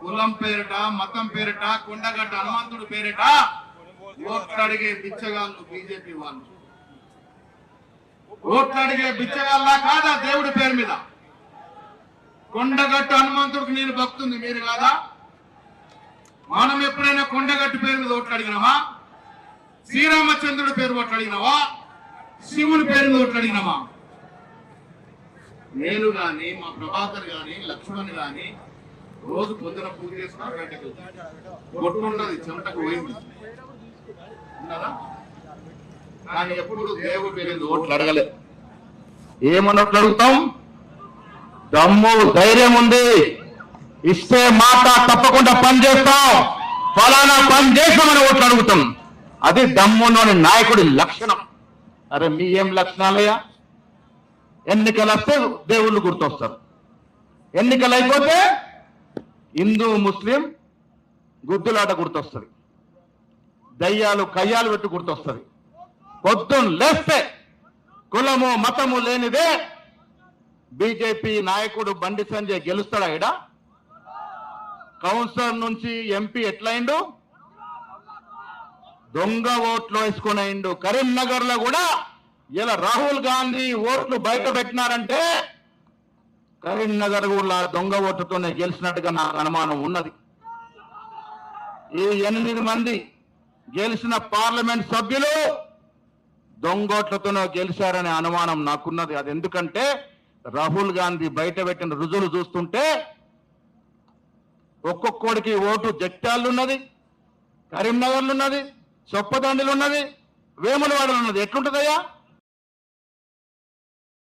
కులం పేరిట మతం పేరిట కొండగట్ట హనుమంతుడు పేరిట ఓట్లు అడిగే బిచ్చగాళ్ళు బీజేపీ వాళ్ళు. ఓట్లు అడిగే బిచ్చగాళ్ళ కాదా దేవుడి పేరు మీద? కొండగట్టు హనుమంతుడికి నేను భక్తుంది మీరు కాదా? మనం ఎప్పుడైనా కొండగట్టు పేరు మీద ఓట్లు అడిగినామా శ్రీరామచంద్రుడి పేరు ఓట్లు అడిగినావా శివుని పేరు మీద ఓట్లు నేను గాని మా ప్రభాకర్ గాని లక్ష్మణ్ గాని రోజు పొద్దున పూజ చేసుకున్నా గంటకు కొట్టు చెమటకు పోయింది. కానీ ఎప్పుడు దేవుడు పేరు ఓట్లు అడగలే. ఏమన్నట్లు అడుగుతాం? దమ్ము ధైర్యం ఉంది. ఇస్తే మాట తప్పకుండా పని చేస్తాం. ఫలానా పని చేస్తామని ఓట్లు అడుగుతాం. అది దమ్ములోని నాయకుడి లక్షణం. అరే మీ ఏం లక్షణాలయ్యా? ఎన్నికలు వస్తే దేవుళ్ళు గుర్తొస్తారు. ఎన్నికలు అయిపోతే హిందూ ముస్లిం గుద్దులాట గుర్తొస్తుంది. దయ్యాలు కయ్యాలు పెట్టి గుర్తొస్తుంది. పొద్దున్న లేస్తే కులము మతము లేనిదే బీజేపీ నాయకుడు బండి సంజయ్ గెలుస్తాడా ఇడ కౌన్సిలర్ నుంచి ఎంపీ ఎట్లయిండు? దొంగ ఓట్లు వేసుకుని అయిండు కరీంనగర్లో కూడా ఇలా రాహుల్ గాంధీ ఓట్లు బయట పెట్టినారంటే కరీంనగర్ కూడా దొంగ ఓట్లతోనే గెలిచినట్టుగా నాకు అనుమానం ఉన్నది. ఈ ఎనిమిది మంది గెలిచిన పార్లమెంట్ సభ్యులు దొంగోట్లతోనే గెలిచారనే అనుమానం నాకున్నది. అది ఎందుకంటే రాహుల్ గాంధీ బయట పెట్టిన రుజువులు చూస్తుంటే ఒక్కొక్కడికి ఓటు జట్టాలున్నది కరీంనగర్లున్నది కరీంనగర్లు ఉన్నది చొప్పదండిలు ఉన్నది వేములవాడలు ఉన్నది